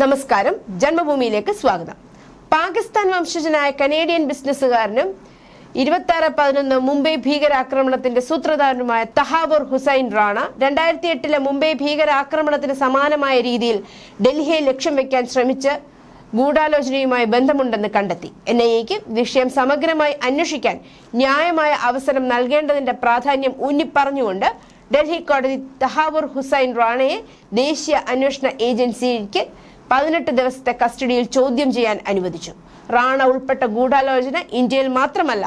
നമസ്കാരം. ജന്മഭൂമിയിലേക്ക് സ്വാഗതം. പാകിസ്ഥാൻ വംശജനായ കനേഡിയൻ ബിസിനസ്സുകാരനും ഇരുപത്തി ആറ് പതിനൊന്ന് മുംബൈ ഭീകരാക്രമണത്തിന്റെ സൂത്രധാരനുമായ തഹാബുർ ഹുസൈൻ റാണ രണ്ടായിരത്തി എട്ടിലെ മുംബൈ ഭീകരാക്രമണത്തിന് സമാനമായ രീതിയിൽ ഡൽഹിയെ ലക്ഷ്യം വെക്കാൻ ശ്രമിച്ച് ഗൂഢാലോചനയുമായി ബന്ധമുണ്ടെന്ന് കണ്ടെത്തി. എൻ ഐ എക്ക് വിഷയം സമഗ്രമായി അന്വേഷിക്കാൻ ന്യായമായ അവസരം നൽകേണ്ടതിന്റെ പ്രാധാന്യം ഊന്നിപ്പറഞ്ഞുകൊണ്ട് ഡൽഹി കോടതി തഹാബുർ ഹുസൈൻ റാണയെ ദേശീയ അന്വേഷണ ഏജൻസിക്ക് പതിനെട്ട് ദിവസത്തെ കസ്റ്റഡിയിൽ ചോദ്യം ചെയ്യാൻ അനുവദിച്ചു. റാണ ഉൾപ്പെട്ട ഗൂഢാലോചന ഇന്ത്യയിൽ മാത്രമല്ല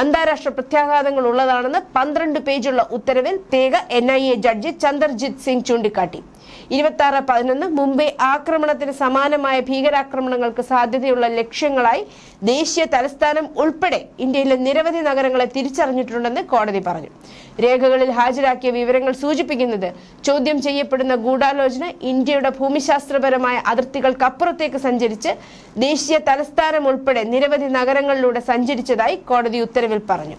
അന്താരാഷ്ട്ര പ്രത്യാഘാതങ്ങൾ ഉള്ളതാണെന്ന് പന്ത്രണ്ട് പേജുള്ള ഉത്തരവിൽ പ്രത്യേക N I A judge Chanderjit Singh ചൂണ്ടിക്കാട്ടി. ഇരുപത്തി ആറ് പതിനൊന്ന് മുംബൈ ആക്രമണത്തിന് സമാനമായ ഭീകരാക്രമണങ്ങൾക്ക് സാധ്യതയുള്ള ലക്ഷ്യങ്ങളായി ദേശീയ തലസ്ഥാനം ഉൾപ്പെടെ ഇന്ത്യയിലെ നിരവധി നഗരങ്ങളെ തിരിച്ചറിഞ്ഞിട്ടുണ്ടെന്ന് കോടതി പറഞ്ഞു. രേഖകളിൽ ഹാജരാക്കിയ വിവരങ്ങൾ സൂചിപ്പിക്കുന്നത് ചോദ്യം ചെയ്യപ്പെടുന്ന ഗൂഢാലോചന ഇന്ത്യയുടെ ഭൂമിശാസ്ത്രപരമായ അതിർത്തികൾക്കപ്പുറത്തേക്ക് സഞ്ചരിച്ച് ദേശീയ തലസ്ഥാനം ഉൾപ്പെടെ നിരവധി നഗരങ്ങളിലൂടെ സഞ്ചരിച്ചതായി കോടതി ഉത്തരവിൽ പറഞ്ഞു.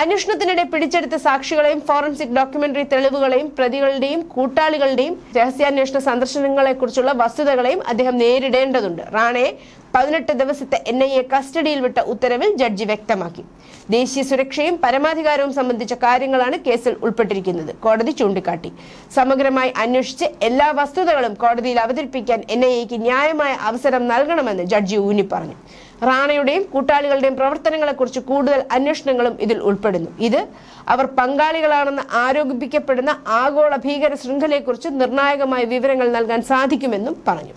അന്വേഷണത്തിനിടെ പിടിച്ചെടുത്ത സാക്ഷികളെയും ഫോറൻസിക് ഡോക്യുമെന്ററി തെളിവുകളെയും പ്രതികളുടെയും കൂട്ടാളികളുടെയും രഹസ്യാന്വേഷണ സന്ദർശനങ്ങളെക്കുറിച്ചുള്ള വസ്തുതകളെയും അദ്ദേഹം നേരിടേണ്ടതുണ്ട്. റാണയെ പതിനെട്ട് ദിവസത്തെ എൻ ഐ എ കസ്റ്റഡിയിൽ വിട്ട ഉത്തരവിൽ ജഡ്ജി വ്യക്തമാക്കി. ദേശീയ സുരക്ഷയും പരമാധികാരവും സംബന്ധിച്ച കാര്യങ്ങളാണ് കേസിൽ ഉൾപ്പെട്ടിരിക്കുന്നത്. കോടതി ചൂണ്ടിക്കാട്ടി. സമഗ്രമായി അന്വേഷിച്ച് എല്ലാ വസ്തുതകളും കോടതിയിൽ അവതരിപ്പിക്കാൻ എൻ ഐ എക്ക് ന്യായമായ അവസരം നൽകണമെന്ന് ജഡ്ജി ഊന്നി പറഞ്ഞു റാണയുടെയും കൂട്ടാളികളുടെയും പ്രവർത്തനങ്ങളെക്കുറിച്ച് കൂടുതൽ അന്വേഷണങ്ങളും ഇതിൽ ഉൾപ്പെടുന്നു. ഇത് അവർ പങ്കാളികളാണെന്ന് ആരോപിക്കപ്പെടുന്ന ആഗോള ഭീകര ശൃംഖലയെക്കുറിച്ച് നിർണായകമായ വിവരങ്ങൾ നൽകാൻ സാധിക്കുമെന്നും പറഞ്ഞു.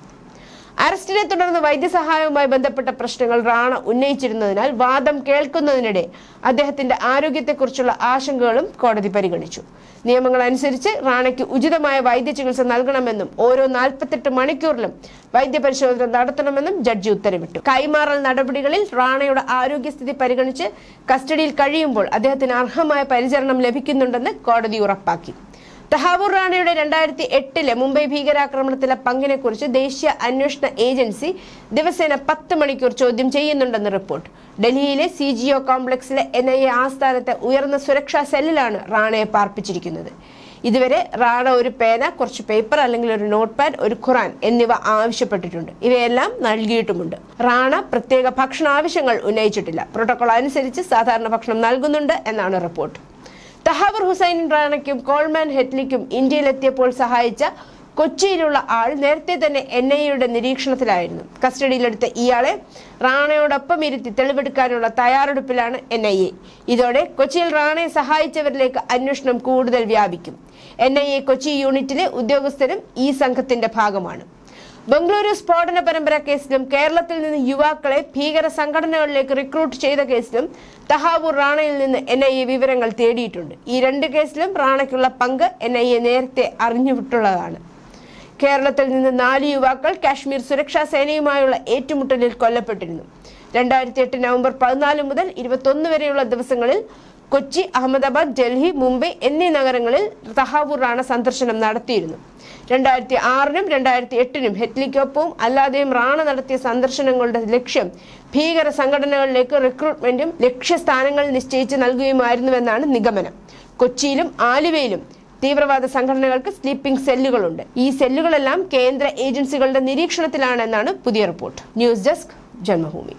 അറസ്റ്റിനെ തുടർന്ന് വൈദ്യസഹായവുമായി ബന്ധപ്പെട്ട പ്രശ്നങ്ങൾ റാണ ഉന്നയിച്ചിരുന്നതിനാൽ വാദം കേൾക്കുന്നതിനിടെ അദ്ദേഹത്തിന്റെ ആരോഗ്യത്തെക്കുറിച്ചുള്ള ആശങ്കകളും കോടതി പരിഗണിച്ചു. നിയമങ്ങൾ അനുസരിച്ച് റാണയ്ക്ക് ഉചിതമായ വൈദ്യ ചികിത്സ നൽകണമെന്നും ഓരോ നാൽപ്പത്തെട്ട് മണിക്കൂറിലും വൈദ്യപരിശോധന നടത്തണമെന്നും ജഡ്ജി ഉത്തരവിട്ടു. കൈമാറൽ നടപടികളിൽ റാണയുടെ ആരോഗ്യസ്ഥിതി പരിഗണിച്ച് കസ്റ്റഡിയിൽ കഴിയുമ്പോൾ അദ്ദേഹത്തിന് അർഹമായ പരിചരണം ലഭിക്കുന്നുണ്ടെന്ന് കോടതി ഉറപ്പാക്കി. തഹാബൂർ റാണയുടെ രണ്ടായിരത്തി എട്ടിലെ മുംബൈ ഭീകരാക്രമണത്തിലെ പങ്കിനെക്കുറിച്ച് ദേശീയ അന്വേഷണ ഏജൻസി ദിവസേന പത്ത് മണിക്കൂർ ചോദ്യം ചെയ്യുന്നുണ്ടെന്ന് റിപ്പോർട്ട്. ഡൽഹിയിലെ സി ജി ഒ കോംപ്ലക്സിലെ എൻ ഐ എ ആസ്ഥാനത്തെ ഉയർന്ന സുരക്ഷാ സെല്ലിലാണ് റാണയെ പാർപ്പിച്ചിരിക്കുന്നത്. ഇതുവരെ റാണ ഒരു പേന കുറച്ച് പേപ്പർ അല്ലെങ്കിൽ ഒരു നോട്ട് പാഡ് ഒരു ഖുറാൻ എന്നിവ ആവശ്യപ്പെട്ടിട്ടുണ്ട്. ഇവയെല്ലാം നൽകിയിട്ടുമുണ്ട്. റാണ പ്രത്യേക ഭക്ഷണ ആവശ്യങ്ങൾ ഉന്നയിച്ചിട്ടില്ല. പ്രോട്ടോകോൾ അനുസരിച്ച് സാധാരണ ഭക്ഷണം നൽകുന്നുണ്ട് എന്നാണ് റിപ്പോർട്ട്. തഹാബർ ഹുസൈൻ റാണയ്ക്കും കോൾമാൻ ഹെറ്റ്ലിക്കും ഇന്ത്യയിലെത്തിയപ്പോൾ സഹായിച്ച കൊച്ചിയിലുള്ള ആൾ നേരത്തെ തന്നെ എൻ ഐ എയുടെ നിരീക്ഷണത്തിലായിരുന്നു. കസ്റ്റഡിയിലെടുത്ത ഇയാളെ റാണയോടൊപ്പം ഇരുത്തി തെളിവെടുക്കാനുള്ള തയ്യാറെടുപ്പിലാണ് എൻ ഐ എ. ഇതോടെ കൊച്ചിയിൽ റാണയെ സഹായിച്ചവരിലേക്ക് അന്വേഷണം കൂടുതൽ വ്യാപിക്കും. എൻ ഐ എ കൊച്ചി യൂണിറ്റിലെ ഉദ്യോഗസ്ഥരും ഈ സംഘത്തിന്റെ ഭാഗമാണ്. ബംഗളൂരു സ്ഫോടന പരമ്പര കേസിലും കേരളത്തിൽ നിന്ന് യുവാക്കളെ ഭീകര സംഘടനകളിലേക്ക് റിക്രൂട്ട് ചെയ്ത കേസിലും തഹാബൂർ റാണയിൽ നിന്ന് എൻ ഐ എ വിവരങ്ങൾ തേടിയിട്ടുണ്ട്. ഈ രണ്ട് കേസിലും റാണയ്ക്കുള്ള പങ്ക് എൻ ഐ എ നേരത്തെ അറിഞ്ഞുവിട്ടുള്ളതാണ് കേരളത്തിൽ നിന്ന് നാല് യുവാക്കൾ കാശ്മീർ സുരക്ഷാ സേനയുമായുള്ള ഏറ്റുമുട്ടലിൽ കൊല്ലപ്പെട്ടിരുന്നു. രണ്ടായിരത്തി എട്ട് നവംബർ പതിനാല് മുതൽ ഇരുപത്തൊന്ന് വരെയുള്ള ദിവസങ്ങളിൽ കൊച്ചി അഹമ്മദാബാദ് ഡൽഹി മുംബൈ എന്നീ നഗരങ്ങളിൽ തഹാവൂർ റാണ സന്ദർശനം നടത്തിയിരുന്നു രണ്ടായിരത്തി ആറിനും രണ്ടായിരത്തി എട്ടിനും ഹെറ്റ്ലിക്കൊപ്പവും അല്ലാതെയും റാണ നടത്തിയ സന്ദർശനങ്ങളുടെ ലക്ഷ്യം ഭീകര സംഘടനകളിലേക്ക് റിക്രൂട്ട്മെന്റും ലക്ഷ്യസ്ഥാനങ്ങൾ നിശ്ചയിച്ച് നൽകുകയുമായിരുന്നുവെന്നാണ് നിഗമനം. കൊച്ചിയിലും ആലുവയിലും തീവ്രവാദ സംഘടനകൾക്ക് സ്ലീപ്പിംഗ് സെല്ലുകളുണ്ട്. ഈ സെല്ലുകളെല്ലാം കേന്ദ്ര ഏജൻസികളുടെ നിരീക്ഷണത്തിലാണെന്നാണ് പുതിയ റിപ്പോർട്ട്. News desk Janmabhumi.